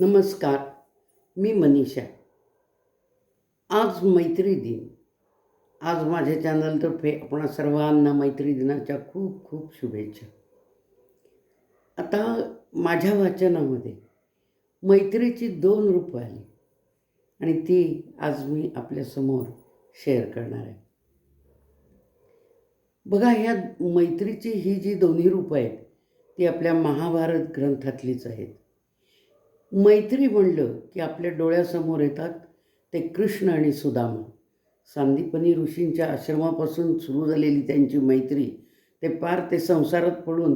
नमस्कार मी मनीषा. आज मैत्री दिन. आज माझ्या चॅनलतर्फे आपण सर्वांना मैत्री दिनाच्या खूप खूप शुभेच्छा. आता माझ्या वाचनामध्ये मैत्रीची दोन रूपं आली आणि ती आज मी आपल्यासमोर शेअर करणार आहे. बघा ह्या मैत्रीची ही जी दोन्ही रूपं आहेत ती आपल्या महाभारत ग्रंथातलीच आहेत. मैत्री म्हणलं की आपल्या डोळ्यासमोर येतात ते कृष्ण आणि सुदामा. सांदीपनी ऋषींच्या आश्रमापासून सुरू झालेली त्यांची मैत्री ते पार ते संसारात पडून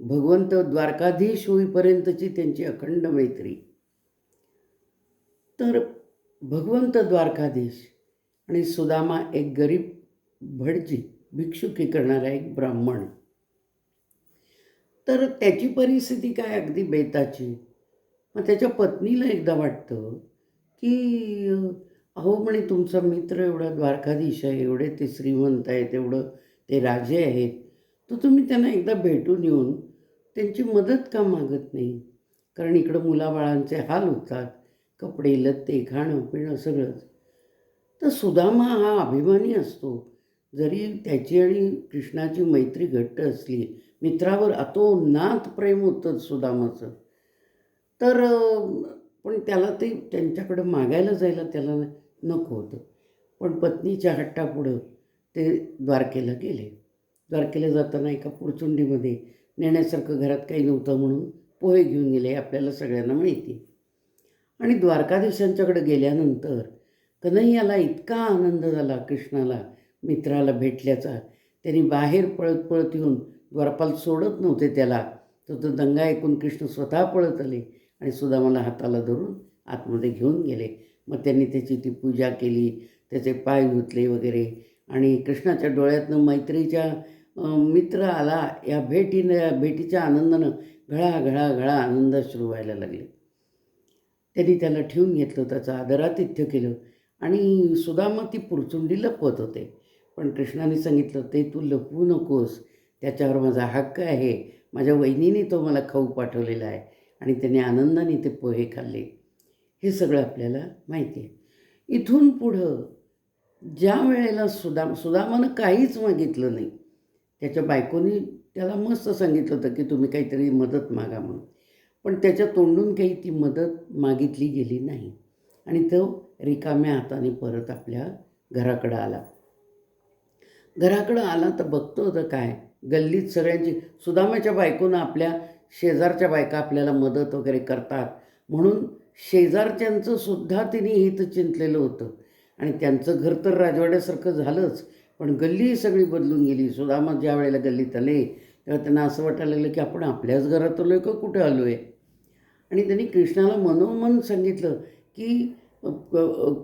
भगवंत द्वारकाधीश होईपर्यंतची त्यांची अखंड मैत्री. तर भगवंत द्वारकाधीश आणि सुदामा एक गरीब भटजी भिक्षुकी करणारा एक ब्राह्मण. तर त्याची परिस्थिती काय? अगदी बेताची. मग त्याच्या पत्नीला एकदा वाटतं की अहो म्हणे तुमचा मित्र एवढा द्वारकाधीश आहे एवढे ते श्रीमंत आहेत एवढं ते राजे आहेत तर तुम्ही त्यांना एकदा भेटून येऊन त्यांची मदत का मागत नाही? कारण इकडं मुलाबाळांचे हाल होतात कपडे लत्ते खाणं पिणं सगळंच. तर सुदामा हा अभिमानी असतो. जरी त्याची आणि कृष्णाची मैत्री घट्ट असली मित्रावर अतोनात प्रेम होतं सुदामाचं. तर पण त्याला ते त्यांच्याकडं मागायला जायला त्याला नको होतं. पण पत्नीच्या हट्टापुढं ते द्वारकेला गेले. द्वारकेला जाताना एका पुरचुंडीमध्ये नेण्यासारखं घरात काही नव्हतं म्हणून पोहे घेऊन गेले आपल्याला सगळ्यांना माहिती. आणि द्वारकाधीशांच्याकडे गेल्यानंतर कन्हैयाला इतका आनंद झाला कृष्णाला मित्राला भेटल्याचा. त्यांनी बाहेर पळत पळत येऊन द्वारपाल सोडत नव्हते त्याला. तर तो दंगा ऐकून कृष्ण स्वतः पळत आले. आणि सुदामाला हाताला धरून आतमध्ये घेऊन गेले. मग त्यांनी त्याची ती पूजा केली त्याचे पाय धुतले वगैरे. आणि कृष्णाच्या डोळ्यातनं मैत्रीच्या मित्र आला. या भेटीनं या भेटीच्या आनंदानं घळा घळा घळा आनंद सुरू व्हायला लागले. त्यांनी त्याला ठेवून घेतलं त्याचं आदरातिथ्य केलं. आणि सुदामा ती पुरचुंडी लपवत होते. पण कृष्णाने सांगितलं ते तू लपवू नकोस. त्याच्यावर माझा हक्क आहे. माझ्या वहिनीने तो मला खाऊ पाठवलेला आहे. आणि त्याने आनंदाने ते पोहे खाल्ले. हे सगळं आपल्याला माहिती आहे. इथून पुढं ज्या वेळेला सुदाम सुदामानं काहीच मागितलं नाही त्याच्या बायकोनी त्याला मस्त सांगितलं होतं की तुम्ही काहीतरी मदत मागा म्हणून. पण त्याच्या तोंडून काही ती मदत मागितली गेली नाही. आणि तो रिकाम्या हाताने परत आपल्या घराकडं आला. घराकडं आला तर बघतो होतं काय. गल्लीत सगळ्यांची सुदामाच्या बायकोनं आपल्या शेजारच्या बायका आपल्याला मदत वगैरे करतात. म्हणून शेजारच्यांचं सुद्धा तिने हित चिंतलेलं होतं. आणि त्यांचं घर तर राजवाड्यासारखं झालंच पण गल्ली सगळी बदलून गेली. सुदामा ज्या वेळेला गल्लीत आले तेव्हा त्यांना असं वाटायला लागलं की आपण आपल्याच घरात आलो आहे का कुठे आलो आहे आणि त्यांनी कृष्णाला मनोमन सांगितलं की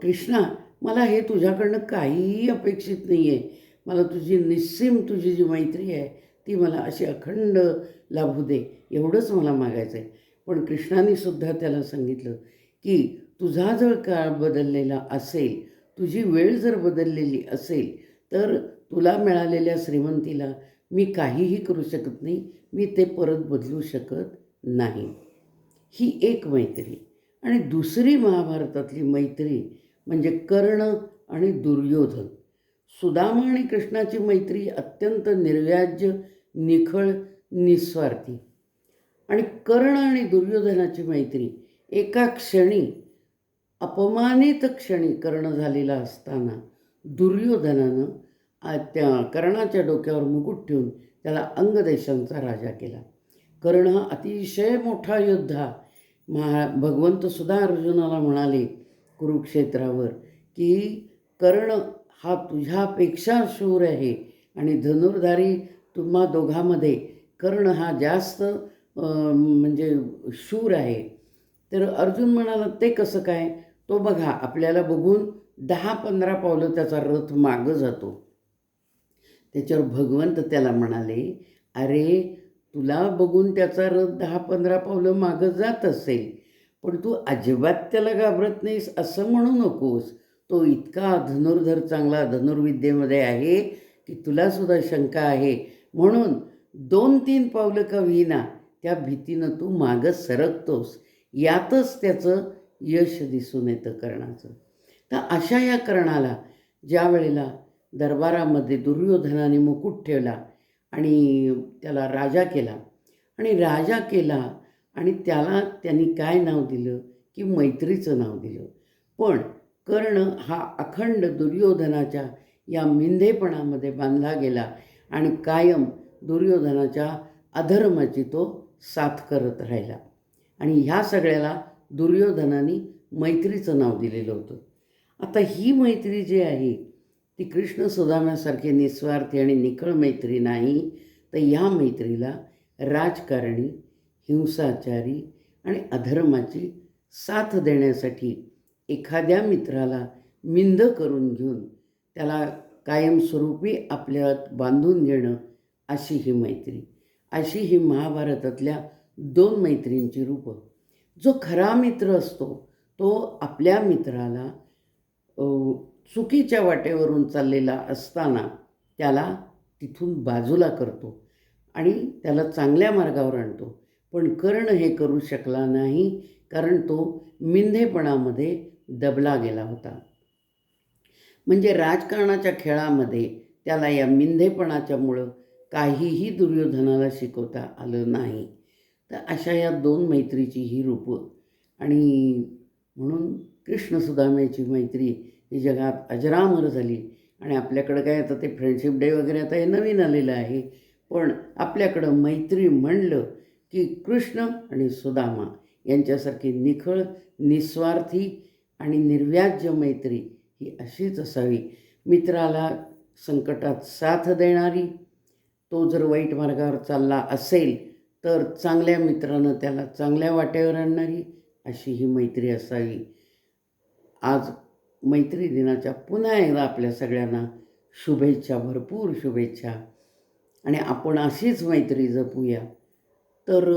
कृष्णा मला हे तुझ्याकडनं काहीही अपेक्षित नाही आहे मला तुझी निस्सीम तुझी जी मैत्री आहे ती मला अशी अखंड लाभू दे एवढंच मला मागायचं आहे पण कृष्णाने सुद्धा त्याला सांगितलं की तुझा जर काळ बदललेला असेल तुझी वेळ जर बदललेली असेल तर तुला मिळालेल्या श्रीमंतीला मी काहीही करू शकत नाही मी ते परत बदलू शकत नाही. ही एक मैत्री. आणि दुसरी महाभारतातली मैत्री म्हणजे कर्ण आणि दुर्योधन. सुदामा आणि कृष्णाची मैत्री अत्यंत निर्व्याज्य निखळ निस्वार्थी. आणि कर्ण आणि दुर्योधनाची मैत्री एका क्षणी अपमानित क्षणी कर्ण झालेला असताना दुर्योधनानं त्या कर्णाच्या डोक्यावर मुकुट ठेवून त्याला अंगदेशांचा राजा केला. कर्ण हा अतिशय मोठा योद्धा. महा भगवंतसुद्धा अर्जुनाला म्हणाले कुरुक्षेत्रावर की कर्ण हा तुझ्यापेक्षा शूर आहे आणि धनुर्धारी तुम्हा दोघांमध्ये कर्ण हा जास्त म्हणजे शूर आहे. तर अर्जुन म्हणाला ते कसं काय? तो बघा आपल्याला बघून दहा पंधरा पावलं त्याचा रथ मागं जातो. त्याच्यावर भगवंत त्याला म्हणाले अरे तुला बघून त्याचा रथ दहा पंधरा पावलं मागं जात असेल पण तू अजिबात त्याला घाबरत नाहीस असं म्हणू नकोस. तो इतका धनुर्धर चांगला धनुर्विद्येमध्ये आहे की तुलासुद्धा शंका आहे. म्हणून दोन तीन पावलं का विना त्या भीतीनं तू मागं सरकतोस. यातच त्याचं यश दिसून येतं कर्णाचं. तर अशा या कर्णाला ज्या वेळेला दरबारामध्ये दुर्योधनाने मुकुट ठेवला आणि त्याला राजा केला आणि राजा केला आणि त्याला त्यांनी काय नाव दिलं? की मैत्रीचं नाव दिलं. पण कर्ण हा अखंड दुर्योधनाच्या या मिंधेपणामध्ये बांधला गेला. आणि कायम दुर्योधनाच्या अधर्माची तो साथ करत राहिला. आणि ह्या सगळ्याला दुर्योधनाने मैत्रीचं नाव दिलेलं होतं. आता ही मैत्री जी आहे ती कृष्ण सुदाम्यासारखी निस्वार्थी आणि निखळ मैत्री नाही तर ह्या मैत्रीला राजकारणी हिंसाचारी आणि अधर्माची साथ देण्यासाठी एखाद्या मित्राला मिंद करून घेऊन त्याला कायमस्वरूपी आपल्यात बांधून घेणं अशी ही मैत्री. अशी ही महाभारतातल्या दोन मैत्रींची रूपं. जो खरा मित्र असतो तो आपल्या मित्राला चुकीच्या वाटेवरून चाललेला असताना त्याला तिथून बाजूला करतो आणि त्याला चांगल्या मार्गावर आणतो. पण कर्ण हे करू शकला नाही कारण तो मिंधेपणामध्ये दबला गेला होता. म्हणजे राजकारणाच्या खेळामध्ये त्याला या मिंधेपणाच्यामुळं काहीही दुर्योधनाला शिकवता आलं नाही. तर अशा या दोन मैत्रीची ही रूपं. आणि म्हणून कृष्ण सुदाम्याची मैत्री ही जगात अजरामर झाली. आणि आपल्याकडं काय आता ते फ्रेंडशिप डे वगैरे आता हे नवीन आलेलं आहे. पण आपल्याकडं मैत्री म्हणलं की कृष्ण आणि सुदामा यांच्यासारखी निखळ निस्वार्थी आणि निर्व्याज्य मैत्री ही अशीच असावी. मित्राला संकटात साथ देणारी तो जर वाईट मार्गावर चालला असेल तर चांगल्या मित्रानं त्याला चांगल्या वाटेवर आणणारी अशी ही मैत्री असावी. आज मैत्री दिनाच्या पुन्हा एकदा आपल्या सगळ्यांना शुभेच्छा भरपूर शुभेच्छा. आणि आपण अशीच मैत्री जपूया. तर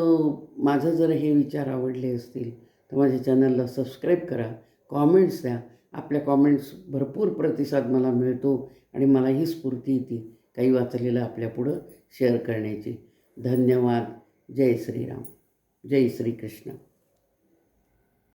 माझं जर हे विचार आवडले असतील तर माझ्या चॅनलला सबस्क्राईब करा कॉमेंट्स द्या. आपल्या कॉमेंट्स भरपूर प्रतिसाद मला मिळतो आणि मलाही स्फूर्ती येते काही वाचलेलं आपल्यापुढं शेअर करण्याची. धन्यवाद. जय श्रीराम. जय श्रीकृष्ण.